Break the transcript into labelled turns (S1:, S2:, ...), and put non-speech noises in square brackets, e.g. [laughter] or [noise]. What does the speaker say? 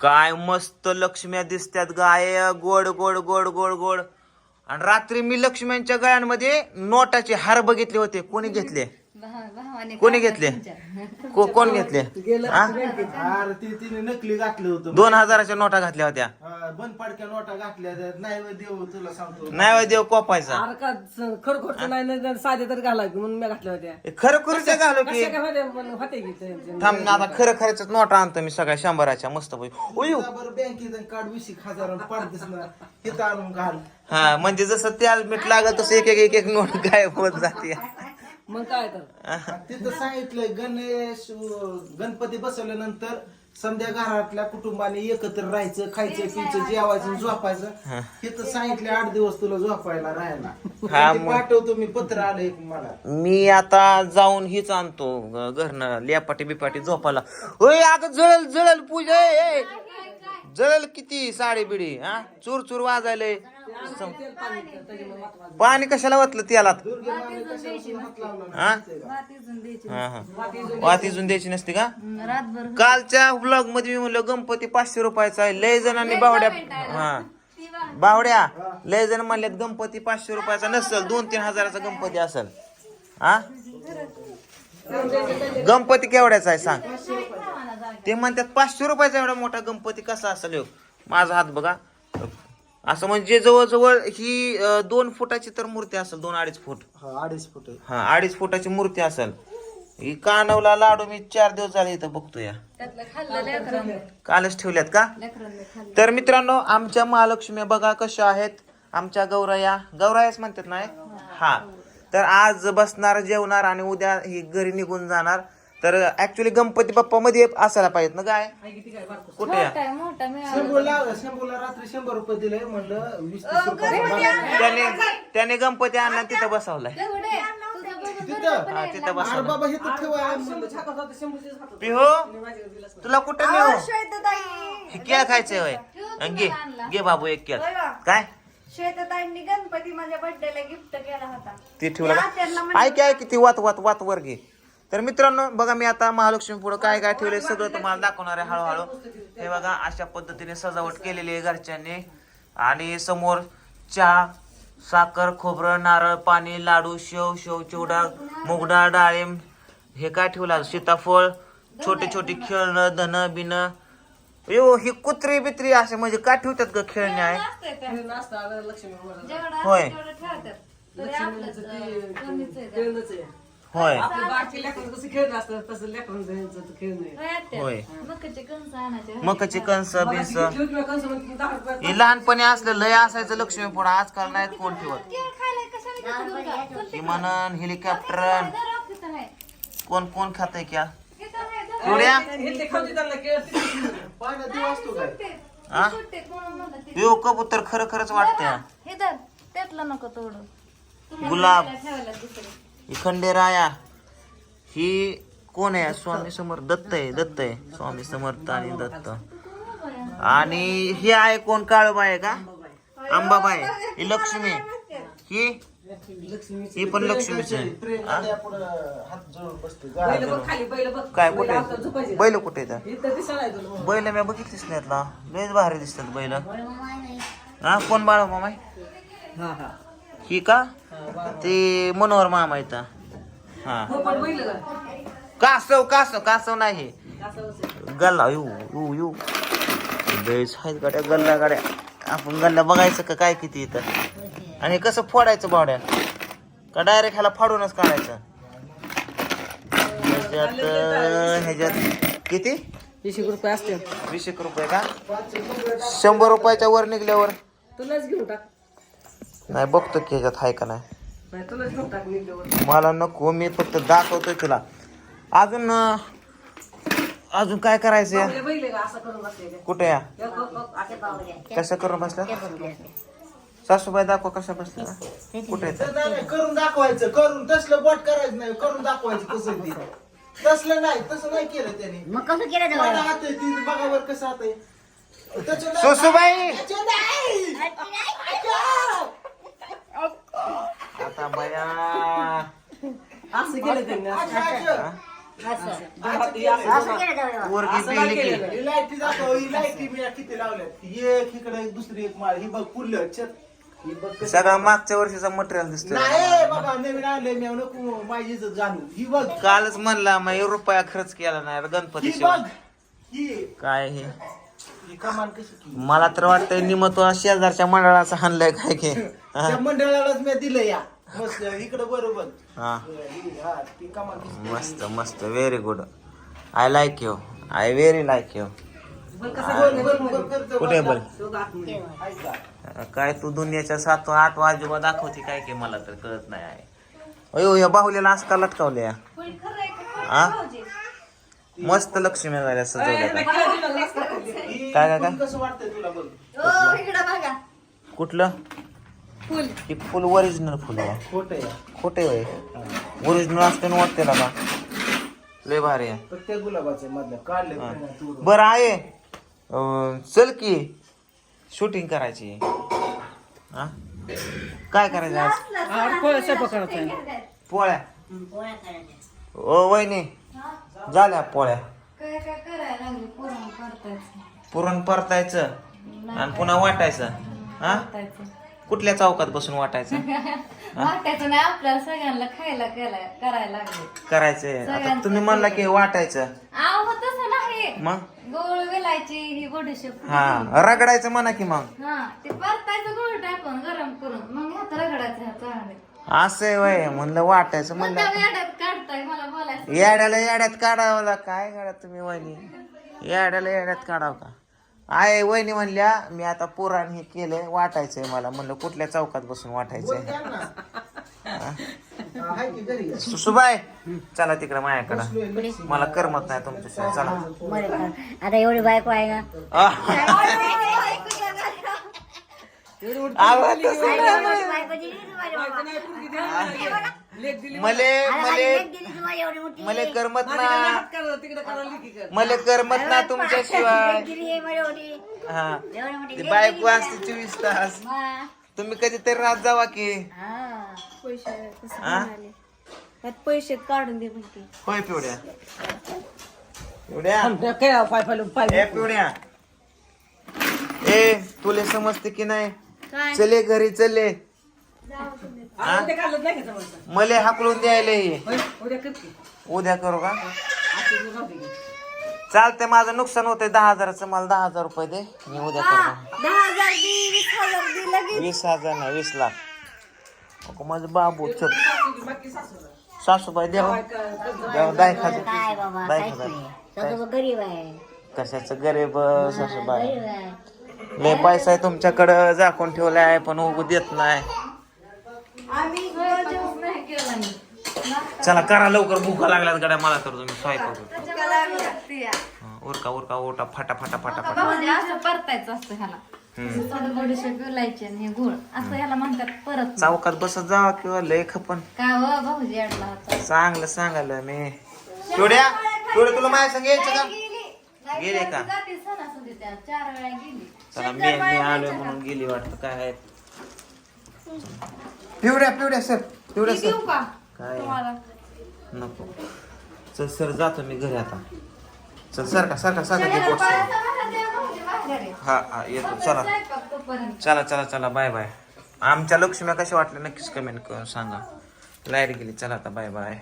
S1: काय मस्त लक्ष्म्या दिसतात गाय. गोड गोड गोड गोड गोड. आणि रात्री मी लक्ष्म्यांच्या गळ्यांमध्ये नोटाचे हार बघितले होते. कोणी घेतले? कोणी घेतले? को- कोण घेतले? हा?
S2: अरे ते तिने नकली घातलं होतं.
S1: दोन हजाराच्या नोटा घातल्या होत्या.
S2: हा, बंद पाडक्या नोटा घातल्या त्या. नाही होय देव तुला सांगतो.
S1: नाही होय देव कोपायचा.
S3: अरे का खरखोरचं नाही नाही तर साधे तर घाला की म्हणून मी घातल्या होत्या.
S1: हे खरं खरंच घालू की?
S3: कशा काय होत्या पण होते की ते- ते-
S1: थांब ना आता खरं खरंच नोटा आणतो मी सगळ्या शंभराच्या मस्त उयू
S2: बरं बँकेत काढ वीस एक हजार पाडतेस ना. तिथं आणून घाल.
S1: हा म्हणजे जसं त्याला मीठ लागल तसं एक एक एक एक नोट गायब होत जाते.
S3: मग काय तर.
S2: तिथं सांगितलंय गणेश गणपती बसवल्यानंतर समध्या घरातल्या कुटुंबाने एकत्र राहायचं खायचं पियचं जेवायचं झोपायचं. तिथं सांगितलं आठ दिवस तुला झोपायला राहायला.
S1: हा,
S2: ते
S1: मग.
S2: पाठवतो मी पत्र आलं एक मला.
S1: मी आता जाऊन हीच आणतो घरनं लेपाटी बिपाटी झोपायला. ओय अगं जळल जळल पूजा ए, ए. जळल किती साडी बिडी हा? चूर चूर वाजायलंय पाणी कशाला वाटलं त्याला
S2: दुर्गे मामी कशाला तुला हात लावला नाही?
S1: हा? हा हा. वाती इजून द्यायची नसते का? कालच्या ब्लॉगमध्ये मी म्हणलं गणपती पाचशे रुपयाचा आहे. लय जणांनी बावड्या हा. बावड्या. लय जण म्हणल्यात गणपती पाचशे रुपयाचा नसेल दोन तीन हजाराचा गणपती असेल. हा? गणपती केवढ्याचा आहे सांग. ते म्हणतात पाचशे रुपयाचा एवढा मोठा गणपती कसा असेल ह्यो? माझा हात बघा. असं म्हणजे जवळजवळ ही अं, दोन फुटाची तर मूर्ती असेल दोन अडीच फूट.
S2: हा अडीच फुट आहे.
S1: हा अडीच फुटाची मूर्ती असेल. ही कानवला लाडू मी चार दिवस झाले इथं बघतो या कालच ठेवल्यात का? तर मित्रांनो आमच्या महालक्ष्मी बघा कशा आहेत. आमच्या गौराया. गौरायाच म्हणतात नाही हा. तर आज बसणार जेवणार आणि उद्या ही घरी निघून जाणार. तर ऍक्च्युली गणपती बाप्पा मध्ये असायला पाहिजेत ना काय कुठे या?
S2: शंभूला शंभूला रात्री शंभर रुपये दिले म्हणलं वीस तीस रुपये.
S1: त्याने त्याने गणपती आणला तिथं बसवलाय.
S2: तिथं
S1: हा तिथं
S2: अरे
S1: बसवलाय.
S2: बाबा हे तर ठेवा. म्हणलं
S1: पिहो. तुला कुठं नेऊ? हे केळ खायचंय होय. अन घे घे बाबू एक केळ. काय?
S4: श्वेताताईंनी गणपती माझ्या बर्थडेला गिफ्ट केला होता.
S1: ते ठेवलं का? ऐक ऐक ती वात वात वात वर घे. तर मित्रांनो बघा मी आता महालक्ष्मी पुढे काय काय ठेवले सगळं तुम्हाला दाखवणार आहे हळूहळू. हे बघा अशा पद्धतीने सजावट केलेली आहे घरच्यांनी. आणि समोर चहा साखर खोबरं नारळ पाणी लाडू शेव शेव चिवडा मुगडा डाळिंब हे काय ठेवलं सीताफळ छोटे छोटे खेळणं धन बिन यो ही कुत्री बित्री असे म्हणजे काय ठेवतात ग खेळणे आहे? होय. होय
S3: आपल्या बारकी लेकरं कसं खेळत असतं तसं लेकरांचं ह्यांचं तर खेळ नाही
S4: होय आत्या.
S1: होय.
S4: मकाचे कणस आणायचे
S1: मकाची कणस बिंस
S3: घेऊन किंवा कंस म्हणून दहा रुपयात
S1: हे लहानपणी असलं लय असायचं लक्ष्मी पुढं आजकाल नाहीत कोण ठेवत
S4: केळ खायला कशाला घेतो तुला? कोणते
S1: विमानन हेलिकॉप्टर
S4: आहे.
S1: कोण कोण खातय क्या
S4: आहे, जरा
S1: एवढ्या
S3: हे ते खाऊ दे त्यांना खेळ
S2: पाण्यात दिवा असतो काय
S4: सुट्टे.
S1: हा?
S4: सुट्टे, म्हणून म्हणलं ते.
S1: यो कबूतर खरं खरंच वाटतंय
S4: हे त्यातलं नको तोडू तुम्हाला
S1: गुलाब.
S4: ठेवायला दुसरं.
S1: ही खंडेराया ही कोण आहे? स्वामी समर्थ दत्त आहे दत्त आहे. स्वामी समर्थ आणि दत्त. आणि ही आहे कोण? काळूबाई आहे का? अंबाबाई. ही लक्ष्मी. ही? ही पण लक्ष्मीच आहे.
S2: प्रेम
S1: हा?
S2: पुढं हात जोडून बसते
S3: बैल बघ खाली बैल बघ.
S1: काय
S3: बैल
S1: कुठे. बैल कुठे. बैल मी बघितलीच नाहीत ना. लयच भारी दिसतात बैल. हा कोण बाळ मामा
S3: हा
S1: का? ते मनोहर मामा येतं हा. कासव कासव कासव नाही. गल्ला येऊ येऊ येऊ लयच आहेत गाड्या गल्ला गाड्या. आपण गल्ला बघायचं का काय किती इथं? आणि कसं फोडायचं बावड्या का डायरेक्ट ह्याला फाडूनच काढायचं? ह्याच्यात ह्याच्यात किती?
S3: वीस एक रुपये असते
S1: वीस एक रुपये का? शंभर रुपयाच्या वर निघल्यावर.
S3: तुलाच घेऊन टाक.
S1: नाही बघतो की ह्याच्यात आहे का नाही. मला नको मी फक्त दाखवतोय तुला. अजून अजून काय करायचं
S3: आपले बैल आहे का असं करून बसले का
S1: कुठे या. कसं करून बसल्या? सासूबाई दाखव कशा बसल्या. कुठे
S2: करून दाखवायचं करून. तसलं बोट करायचं नाही करून दाखवायचं कसं ते. तसलं नाही तसं नाही केलं त्याने.
S5: मग कसं केलं
S2: हात बघा बरं कसं हात आहे. त्याचं नाही.
S1: सासूबाई. आता बया.
S3: असं केलं त्यांनी असं.
S2: अच्छा, अच्छा.
S1: पोरगी बिली की
S2: लाईटी दाखव लाईटी मी किती लावल्यात. एक इकडे एक दुसरी एक माळ. ही बघ पुढलं छत ही बघ
S1: सगळा मागच्या वर्षीचा मटेरियल दिसतोय
S2: नाही बाबा नवीन आणलंय. मी नको माझी इज्जत जाणू ही बघ.
S1: कालच म्हणला मग रुपया खर्च केला नाही गणपती
S2: ही बघ. ही.
S1: काय हे? मला तर वाटतंय निम तो शेजारच्या मंडळाचा हाणलाय काय की? [laughs]
S2: त्या मंडळालाच मी दिलं या. मस्त इकडे बरोबर
S1: हा
S2: ही- हा ती कमान कशी
S1: मस्त मस्त very good I like you I very like you
S2: बरं, बरं, बरं, करतो
S1: कुठे
S2: बरं.
S1: बोल
S2: ऐका
S1: काय तू दुनियाच्या सात आठ वाजोबा दाखवते काय की मला तर कळत नाही आहे. अयो या बाहुल्याला आज का लटकावल्या
S4: होय, खरं आहे का? खोटं
S1: हा? मस्त लक्ष्मी झाल्या सजवल्या काय, काय, काय?
S2: फुल कसं वाटतंय तुला बघ?
S4: ओ, इकडं बघा.
S1: कुठलं?
S4: फुल.
S1: हे फुल ओरिजिनल फुल आहे.
S2: खोट आहे.
S1: खोटे होय. ओरिजिनल असते ना वाटते ना लय भारी आहे.
S2: प्रत्येक गुलाबाचं मधलं काढले तू.
S1: बरं आहे. अं, चल की. शूटिंग करायची. हा? काय करायचं आज? पोळ्या ओ वहिनी. झाल्या पोळ्या.
S4: काय काय करायला लागले? पुरण करतायचं
S1: पुरण परतायचं आणि पुन्हा वाटायचं. हा? कुठल्या चौकात बसून वाटायचं? [laughs]
S4: वाटायचं नाही आपल्याला सगळ्यांना खायला करायला लागले.
S1: करायचंय. आता तुम्ही म्हणला की वाटायचं.
S4: आव तसं नाही.
S1: मग?
S4: गोळ वेलायची ही बडीशेप
S1: हा रगडायचं म्हणा की मग.
S4: ते परतायचं गोळ टाकून गरम करून. मग ह्यात रगडायचं
S1: असं वय म्हणलं वाटायचं म्हणलं
S4: त्या वेड्यात काढताय मला बोलायचं.
S1: याड्याला याड्यात काढावं काय काढा तुम्ही वहिनी? याड्याला याड्यात काढावं का? आहे वहिनी म्हणल्या मी आता पुराण हे केलंय वाटायचंय मला. म्हणलं कुठल्या चौकात बसून वाटायचंय?
S2: हाय की घरी?
S1: सुसुबाई चला तिकडे माझ्याकडं मला करमत नाही तुमच्याशिवाय चला.
S5: आता एवढी बायको आहे ना.
S1: आह, आवाज तसं नाही.
S5: बायको दिली तुम्हाला बाबा.
S3: लेख दिली
S1: मले मले.
S5: लेक दिली तुम्हाला एवढी मोठी.
S1: मले करमत ना
S3: तिकडे करा लिखी कर.
S1: मले करमत ना तुमच्याशिवाय हा
S5: एवढी. मोठी
S1: ती बायको असते चोवीस तास. तुम्ही कधीतरी रात जावा की.
S5: हा.
S4: पैसे काढून दे म्हणते.
S1: होय पिवड्या. पिवड्या.
S3: काय पाय पाय पाय
S1: ए पिवड्या. ए तुले समजते की नाही?
S5: काय?
S1: चले घरी चले.
S3: आ, उद्या काढलं नाही का जवळचं?
S1: मले हाकलून द्यायला
S3: होय, उद्या कर की.
S1: उद्या करू का?
S3: आजच्या दिवस राहू दे. की.
S1: चालतंय माझं नुकसान होतंय दहा हजाराचं मला दहा हजार रुपये दे. मी उद्या करतो.
S4: दहा हजार दे वीस हजार दे लगेच.
S1: वीस हजार नाही वीस लाख. अगं माझं बाबू चल.
S3: सासूची बाकी सासूला.
S1: सासूबाई द्या
S3: काय कर-
S1: द्या
S5: काय काहीच
S1: खातात.
S5: नाही सगळं गरीब आहे.
S1: कशाचं गरीब सासूबाई?
S5: गरीब आहे.
S1: लय पैसा आहे तुमच्याकडं झाकून ठेवलाय पण उगू देत नाही.
S4: आम्ही
S1: चला करा लवकर भूका लागल्यात गड्या मला तर तुम्ही स्वयंपाक
S4: त्याच्यामुळे लागते या.
S1: हं, उरका उरका ओटा फाटा फाटा फाटा फाटा.
S4: भाऊजी असं परतायचं असतं ह्याला. थोडं बडीशेप विलायचे आणि हे गुळ. असं ह्याला म्हणतात परत
S1: चौकात बसत जावा किंवा लय खपन.
S4: काय हो भाऊजी अडला होता.
S1: चांगलं सांगायला मी. पिवड्या पिवड्या तुला माझ्या संग यायचं का?
S4: गेली
S1: गेले का?
S4: जाते सणासुदीच्या चार वेळा गेली.
S1: चला मी मी आलोय म्हणून गेली वाटतं काय आहे? पिवड्या पिवड्या सर पिवड्या सर.
S4: देऊ का?
S1: काय?
S4: तुम्हाला.
S1: नको. चल सर जातो मी घरी आता. चल सारखा सारखा सारखा ते
S4: माघारी.
S1: हा हा येतो. चला. चला चला चला बाय बाय. आमच्या लक्ष्म्या कशा वाटल्या नक्कीच कमेंट करून सांगा. लाइट गेली. चला आता बाय बाय.